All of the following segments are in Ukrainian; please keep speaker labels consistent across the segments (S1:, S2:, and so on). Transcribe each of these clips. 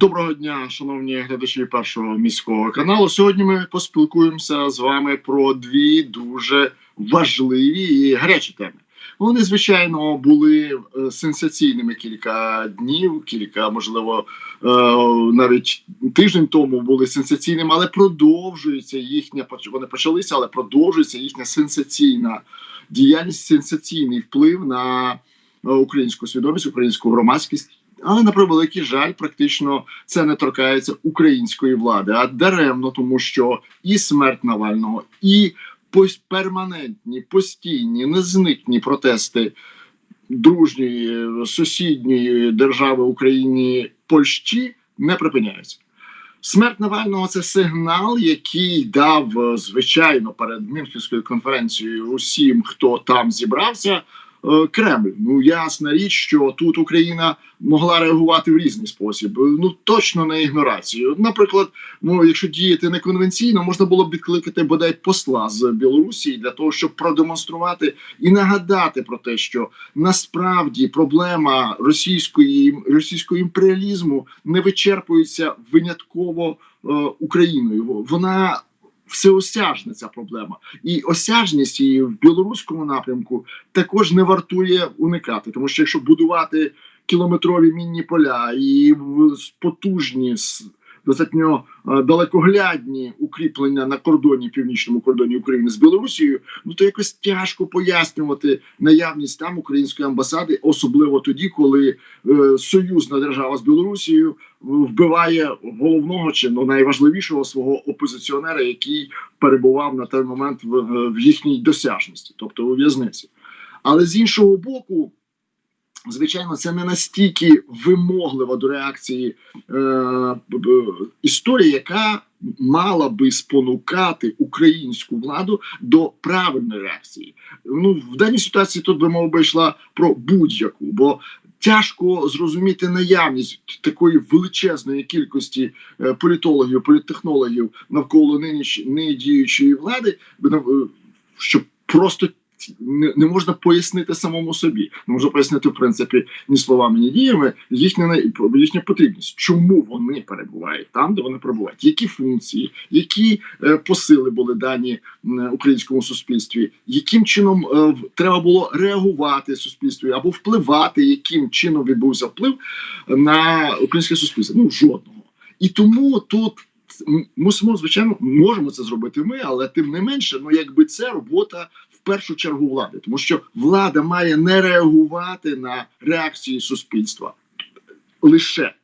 S1: Доброго дня, шановні глядачі першого міського каналу. Сьогодні ми поспілкуємося з вами про дві дуже важливі і гарячі теми. Вони, звичайно, були е, сенсаційними кілька днів, кілька, можливо, е, навіть тиждень тому були сенсаційними, але продовжується їхня вони почалися, але продовжується їхня сенсаційна діяльність, сенсаційний вплив на е, українську свідомість, українську громадськість. Але на превеликий жаль, практично це не торкається української влади, а даремно, тому що і смерть Навального, і перманентні, постійні, незникні протести дружньої сусідньої держави Україні Польщі не припиняються. Смерть Навального це сигнал, який дав звичайно перед Мюнхенською конференцією усім, хто там зібрався. Е, Кремль. Ну ясна річ, що тут Україна могла реагувати в різний спосіб. Ну точно не ігнорацію. Наприклад, ну якщо діяти неконвенційно, можна було б відкликати бодай посла з Білорусі для того, щоб продемонструвати і нагадати про те, що насправді проблема російської російського імперіалізму не вичерпується винятково е, Україною. Вона всеосяжна ця проблема, і осяжність її в білоруському напрямку також не вартує уникати, тому що якщо будувати кілометрові мінні поля і потужні достатньо е, далекоглядні укріплення на кордоні північному кордоні України з Білорусією, ну то якось тяжко пояснювати наявність там української амбасади, особливо тоді, коли е, союзна держава з Білорусією вбиває головного чи ну, найважливішого свого опозиціонера, який перебував на той момент в, е, в їхній досяжності, тобто у в'язниці. Але з іншого боку, звичайно, це не настільки вимоглива до реакції е, історія, яка мала би спонукати українську владу до правильної реакції. Ну в даній ситуації тут би мова би йшла про будь-яку, бо тяжко зрозуміти наявність такої величезної кількості е, політологів, політтехнологів навколо нині нині діючої влади, е, що просто не, не можна пояснити самому собі. Не можна пояснити, в принципі, ні словами, ні діями їхня їхня потрібність. Чому вони перебувають там, де вони перебувають? Які функції, які е, посили були дані м, українському суспільстві? Яким чином е, треба було реагувати суспільстві або впливати, яким чином відбувся вплив на українське суспільство? Ну жодного. І тому тут мусимо, звичайно, можемо це зробити ми, але тим не менше, ну якби це робота першу чергу влади, тому що влада має не реагувати на реакції суспільства лише,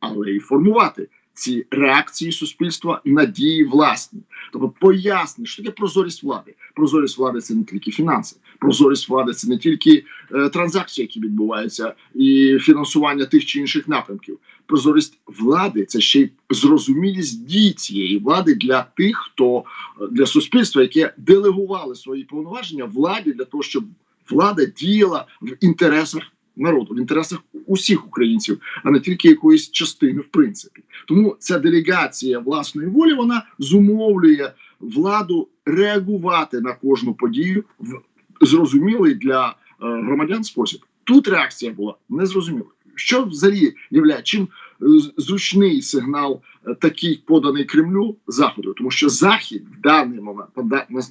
S1: але й формувати ці реакції суспільства на дії власні. Тобто поясни, що таке прозорість влади. Прозорість влади це не тільки фінанси, прозорість влади це не тільки е, транзакції, які відбуваються, і фінансування тих чи інших напрямків. Прозорість влади це ще й зрозумілість дій цієї влади для тих, хто е, для суспільства, яке делегували свої повноваження владі для того, щоб влада діяла в інтересах народу, в інтересах усіх українців, а не тільки якоїсь частини, в принципі. Тому ця делегація власної волі вона зумовлює владу реагувати на кожну подію в зрозумілий для е, громадян спосіб. Тут реакція була незрозуміла. Що взагалі являє чим е, зручний сигнал е, такий поданий Кремлю заходу, тому що захід в даний момент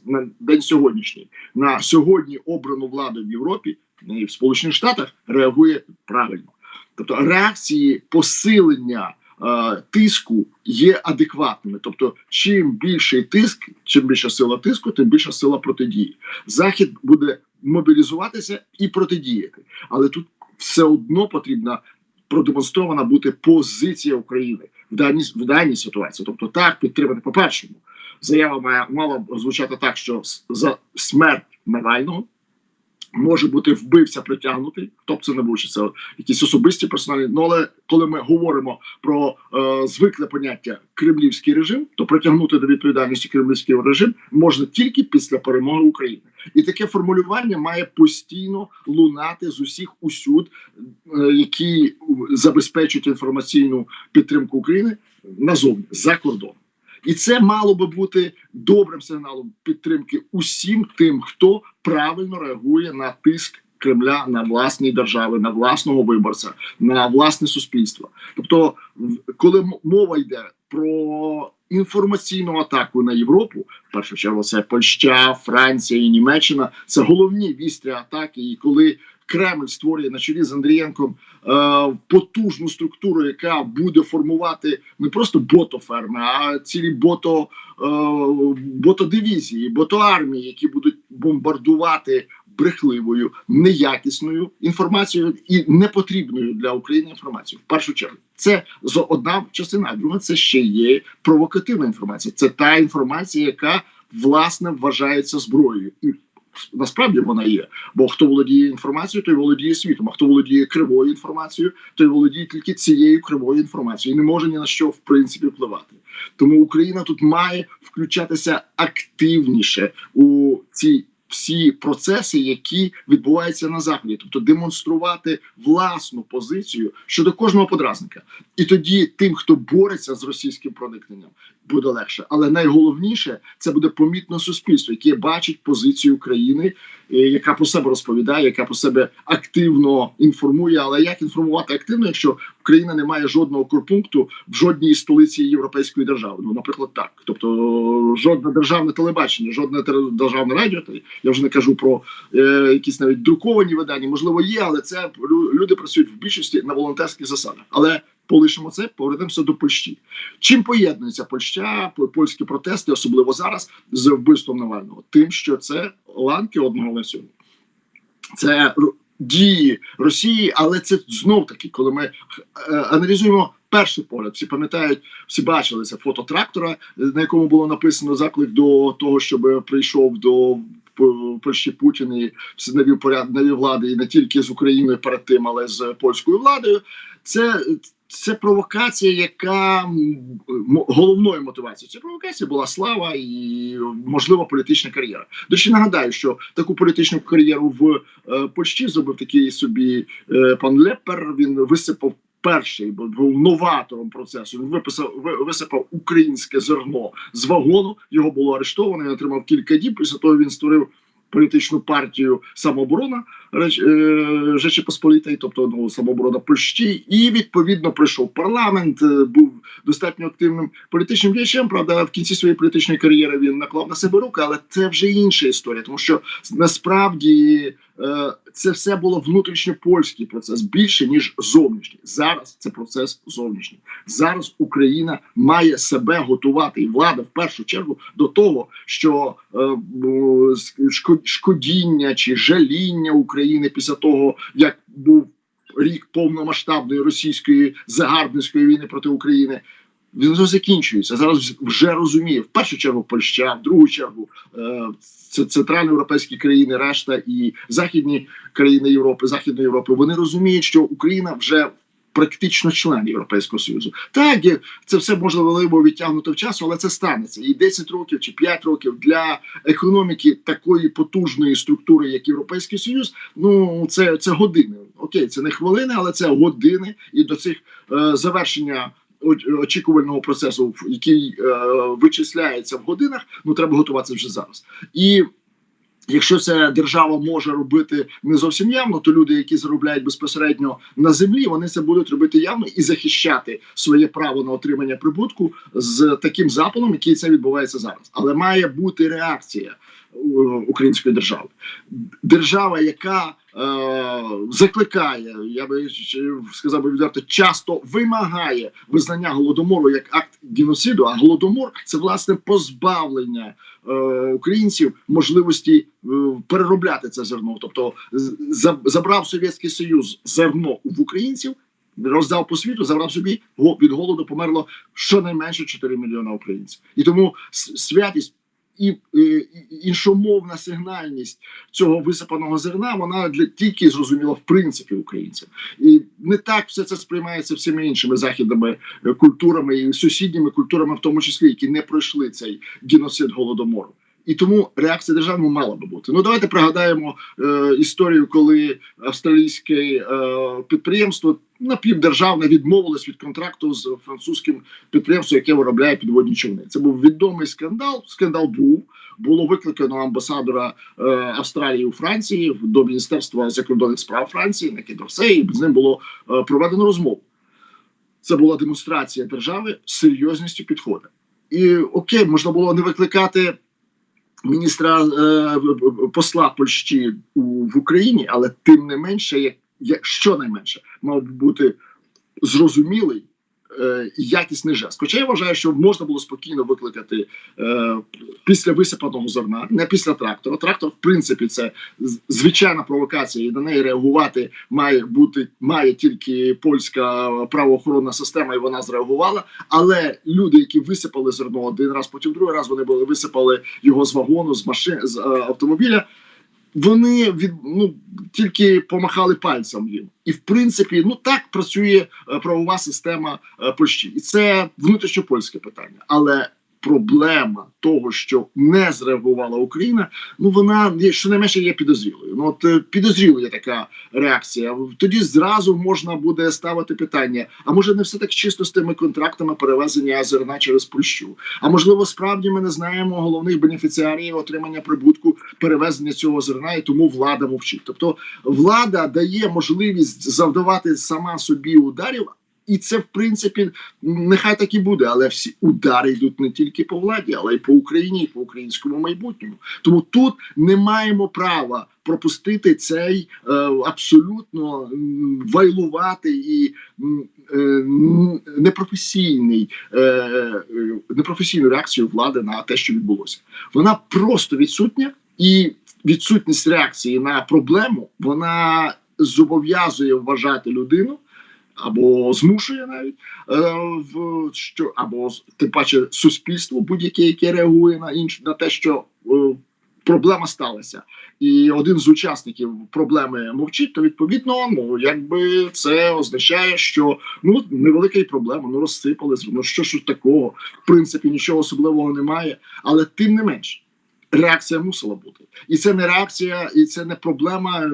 S1: на, день сьогоднішній на сьогодні обрану владу в Європі і в Сполучених Штатах реагує правильно. Тобто реакції посилення е, тиску є адекватними. Тобто, чим більший тиск, чим більша сила тиску, тим більша сила протидії. Захід буде мобілізуватися і протидіяти, але тут все одно потрібна продемонстрована бути позиція України в даній в даній ситуації. Тобто, так підтримати по першому. Заява має мала звучати так, що за смерть Навального може бути вбивця притягнутий, хто б це не був, чи це якісь особисті персональні. Ну але коли ми говоримо про е, звикле поняття кремлівський режим, то притягнути до відповідальності кремлівський режим можна тільки після перемоги України, і таке формулювання має постійно лунати з усіх усюд, е, які забезпечують інформаційну підтримку України назовні за кордоном. І це мало би бути добрим сигналом підтримки усім тим, хто правильно реагує на тиск Кремля на власній держави, на власного виборця, на власне суспільство. Тобто, коли мова йде про інформаційну атаку на Європу, в першу чергу це Польща, Франція і Німеччина. Це головні вістрі атаки. І коли Кремль створює на чолі з Андрієнком е, потужну структуру, яка буде формувати не просто ботоферми, а цілі бото, е, ботодивізії, ботоармії, які будуть бомбардувати брехливою, неякісною інформацією і непотрібною для України інформацією. В першу чергу, це одна частина. Друга це ще є провокативна інформація. Це та інформація, яка власне вважається зброєю. Насправді вона є. Бо хто володіє інформацією, той володіє світом. А хто володіє кривою інформацією, той володіє тільки цією кривою інформацією і не може ні на що в принципі впливати. Тому Україна тут має включатися активніше у ці всі процеси, які відбуваються на заході, тобто демонструвати власну позицію щодо кожного подразника. І тоді тим, хто бореться з російським проникненням, буде легше. Але найголовніше це буде помітно суспільство, яке бачить позицію України, е, яка про себе розповідає, яка про себе активно інформує. Але як інформувати активно, якщо Україна не має жодного корпункту в жодній столиці європейської держави? Ну, наприклад, так. Тобто, жодне державне телебачення, жодне державне радіо. Я вже не кажу про е, якісь навіть друковані видання. Можливо, є, але це люди працюють в більшості на волонтерських засадах. Але полишимо це, повернемося до Польщі. Чим поєднується Польща, по- польські протести, особливо зараз, з вбивством Навального? Тим, що це ланки одного ланцюгу. Це р- дії Росії, але це знов таки, коли ми е, аналізуємо перший погляд, всі пам'ятають, всі бачили це фото трактора, на якому було написано заклик до того, щоб прийшов до Польщі Путін і навів поряд навів влади і не тільки з Україною перед тим, але з польською владою. Це це провокація, яка головною мотивацією цієї провокації була слава і можливо політична кар'єра. До речі, нагадаю, що таку політичну кар'єру в е, Польщі зробив такий собі е, пан Лепер. Він висипав. Перший бо був новатором процесу. Він виписав висипав українське зерно з вагону. Його було арештовано. Він отримав кілька діб. Після того він створив політичну партію самооборона е, Речі Посполітої, тобто ну, самооборона Польщі, і відповідно прийшов парламент. е, Був достатньо активним політичним діячем. Правда, в кінці своєї політичної кар'єри він наклав на себе руки, але це вже інша історія, тому що насправді це все було внутрішньопольський процес більше ніж зовнішній. Зараз це процес зовнішній. Зараз Україна має себе готувати, і влада в першу чергу до того, що е, шкодіння чи жаління України після того, як був рік повномасштабної російської загарбницької війни проти України. Він вже закінчується. Зараз вже розуміє в першу чергу Польща, в другу чергу е, це центральноєвропейські країни, решта і західні країни Європи, Західної Європи. Вони розуміють, що Україна вже практично член Європейського Союзу. Так, це все можливо відтягнути в часу, але це станеться. І 10 років чи 5 років для економіки такої потужної структури, як Європейський Союз. Ну це, це години. Окей, це не хвилини, але це години. І до цих е, завершення. Очікувального процесу, який е, вичисляється в годинах, ну треба готуватися вже зараз. І Якщо це держава може робити не зовсім явно, то люди, які заробляють безпосередньо на землі, вони це будуть робити явно і захищати своє право на отримання прибутку з таким запалом, який це відбувається зараз. Але має бути реакція е, української держави, держава, яка закликає, я би сказав би відверто, часто вимагає визнання голодомору як акт геноциду. А голодомор це власне позбавлення е, українців можливості е, переробляти це зерно. Тобто за- забрав Совєтський Союз зерно в українців. Роздав по світу, забрав собі від голоду померло щонайменше 4 мільйона українців, і тому святість і, і, і іншомовна сигнальність цього висипаного зерна вона для тільки зрозуміла в принципі українцям, і не так все це сприймається всіма іншими західними е, культурами і сусідніми культурами, в тому числі, які не пройшли цей геноцид голодомору. І тому реакція держави мала би бути. Ну давайте пригадаємо е, історію, коли австралійське е, підприємство напівдержавне відмовилось від контракту з французьким підприємством, яке виробляє підводні човни. Це був відомий скандал. Скандал був. Було викликано амбасадора е, Австралії у Франції до Міністерства закордонних справ Франції на Кедорсе, і з ним було е, проведено розмову. Це була демонстрація держави з серйозністю підходу. І окей, можна було не викликати міністра е, посла Польщі у, в Україні, але тим не менше, як щонайменше, мав бути зрозумілий е, якісний жест. Хоча я вважаю, що можна було спокійно викликати е, після висипаного зерна, не після трактора. Трактор, в принципі, це звичайна провокація, і на неї реагувати має бути має тільки польська правоохоронна система, і вона зреагувала. Але люди, які висипали зерно один раз, потім другий раз вони були висипали його з вагону, з машин з е, автомобіля. Вони від ну тільки помахали пальцем їм, і в принципі, ну так працює е, правова система е, Польщі, і це внутрішньопольське питання. Але проблема того, що не зреагувала Україна, ну вона щонайменше є підозрілою. Ну от е, підозрілою така реакція. Тоді зразу можна буде ставити питання: а може не все так чисто з тими контрактами перевезення зерна через Польщу? А можливо, справді ми не знаємо головних бенефіціарів отримання прибутку перевезення цього зерна, і тому влада мовчить. Тобто влада дає можливість завдавати сама собі ударів. І це в принципі нехай так і буде, але всі удари йдуть не тільки по владі, але й по Україні, і по українському майбутньому. Тому тут не маємо права пропустити цей е, абсолютно вайлуватий і е, непрофесійний е, е, непрофесійну реакцію влади на те, що відбулося. Вона просто відсутня, і відсутність реакції на проблему вона зобов'язує вважати людину або змушує навіть е, в що або тим паче суспільство будь-яке, яке реагує на інш на те, що е, проблема сталася, і один з учасників проблеми мовчить, то відповідно, ну якби це означає, що ну невелика проблема, ну розсипались, ну що ж такого, в принципі, нічого особливого немає, але тим не менше. Реакція мусила бути, і це не реакція, і це не проблема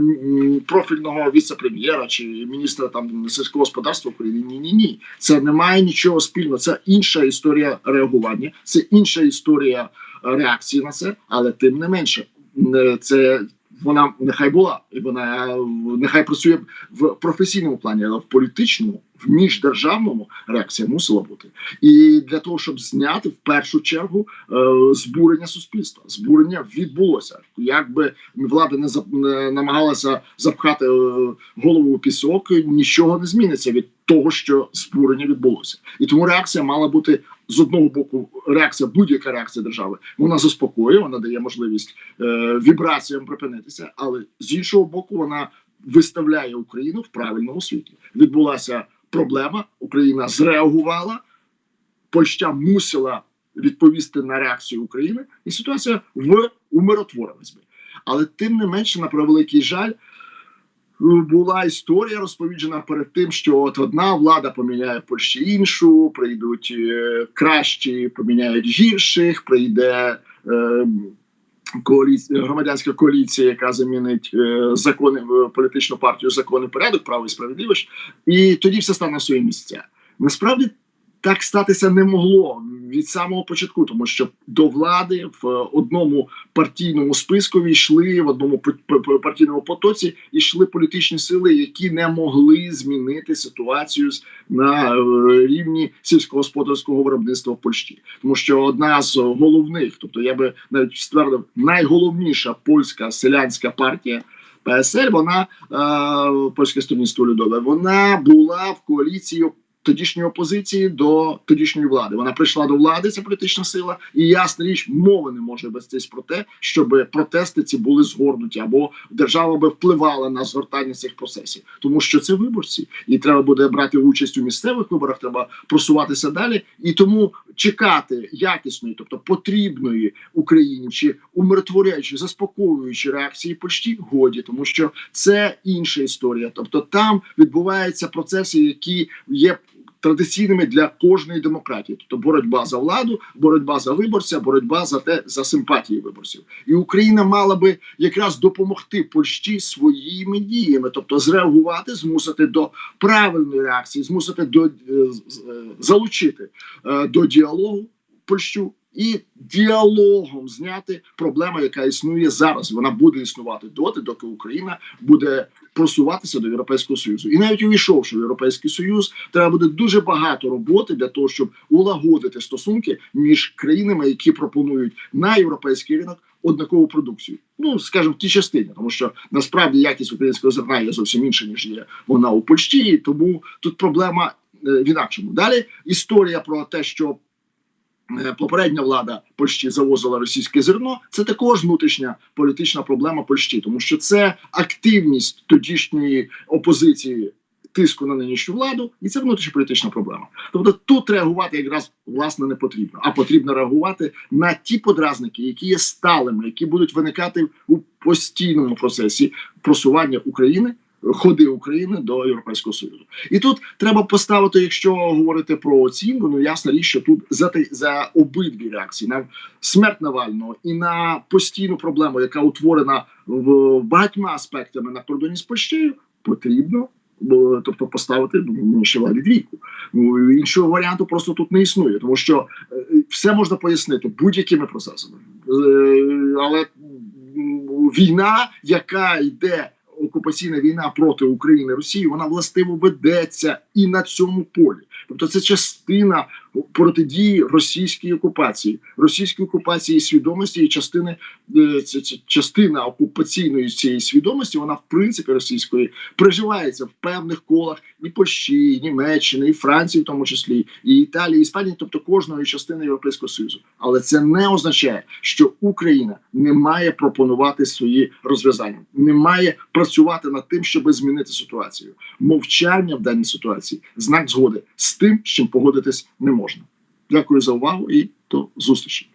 S1: профільного віце-прем'єра чи міністра там сільського господарства України. Ні, ні, ні. Це не має нічого спільного. Це інша історія реагування, це інша історія е, реакції на це, але тим не менше, е, це вона нехай була, і вона е, нехай працює в професійному плані, але в політичному, в міждержавному реакція мусила бути. І для того, щоб зняти в першу чергу е, збурення суспільства, збурення відбулося. Якби влада не, намагалася запхати е, голову у пісок, нічого не зміниться від того, що збурення відбулося. І тому реакція мала бути з одного боку, реакція, будь-яка реакція держави, вона заспокоює, вона дає можливість е, вібраціям припинитися, але з іншого боку, вона виставляє Україну в правильному світлі. Відбулася проблема, Україна зреагувала, Польща мусила відповісти на реакцію України, і ситуація в умиротворилась би. Але тим не менше, на превеликий жаль, була історія розповіджена перед тим, що от одна влада поміняє Польщі іншу, прийдуть е, кращі, поміняють гірших, прийде. Е, Коаліція громадянська коаліція, яка замінить е, закони в політичну партію закони порядок, право і справедливість, і тоді все стане на свої місця. Насправді так статися не могло від самого початку, тому що до влади в одному партійному списку йшли в одному партійному потоці йшли політичні сили, які не могли змінити ситуацію на е, рівні сільськогосподарського виробництва в Польщі, тому що одна з головних, тобто я би навіть ствердив, найголовніша польська селянська партія. ПСЛ, вона е, польське студентство людове, вона була в коаліції тодішньої опозиції до тодішньої влади. Вона прийшла до влади, ця політична сила, і ясна річ, мови не може вестись про те, щоб протести ці були згорнуті, або держава би впливала на згортання цих процесів, тому що це виборці, і треба буде брати участь у місцевих виборах. Треба просуватися далі, і тому чекати якісної, тобто потрібної Україні чи умиротворяючи, заспокоюючи реакції Польщі, годі, тому що це інша історія. Тобто там відбуваються процеси, які є традиційними для кожної демократії, тобто боротьба за владу, боротьба за виборця, боротьба за те за симпатії виборців. І Україна мала би якраз допомогти Польщі своїми діями, тобто зреагувати, змусити до правильної реакції, змусити до е, е, залучити е, до діалогу Польщу. І діалогом зняти проблему, яка існує зараз. Вона буде існувати доти, доки Україна буде просуватися до Європейського Союзу. І навіть увійшовши в Європейський Союз, треба буде дуже багато роботи для того, щоб улагодити стосунки між країнами, які пропонують на європейський ринок однакову продукцію. Ну скажімо, в тій частині, тому що насправді якість українського зерна є зовсім інша, ніж є вона у Польщі. Тому тут проблема е, в інакшому. Далі історія про те, що попередня влада Польщі завозила російське зерно. Це також внутрішня політична проблема Польщі, тому що це активність тодішньої опозиції. Тиску на нинішню владу, і це внутрішньополітична проблема. Тобто тут реагувати якраз власне не потрібно, а потрібно реагувати на ті подразники, які є сталими, які будуть виникати у постійному процесі просування України, ходи України до Європейського Союзу. І тут треба поставити, якщо говорити про оцінку, ну ясна річ, що тут за за обидві реакції на смерть Навального і на постійну проблему, яка утворена в багатьма аспектами на кордоні з Польщею, потрібно. Тобто поставити ну, ще двійку. Ну іншого варіанту просто тут не існує, тому що е, все можна пояснити будь-якими процесами. Е, Але війна, яка йде окупаційна війна проти України Росії, вона властиво ведеться і на цьому полі. Тобто, це частина протидії російській окупації, російській окупації свідомості і частини е, частина окупаційної цієї свідомості. Вона в принципі російської приживається в певних колах і Польщі, і Німеччини, і Франції, в тому числі, і Італії, і Іспанії, тобто кожної частини Європейського союзу. Але це не означає, що Україна не має пропонувати свої розв'язання, не має працювати над тим, щоб змінити ситуацію. Мовчання в даній ситуації знак згоди з тим, чим погодитись не можна. Дякую за увагу і до зустрічі.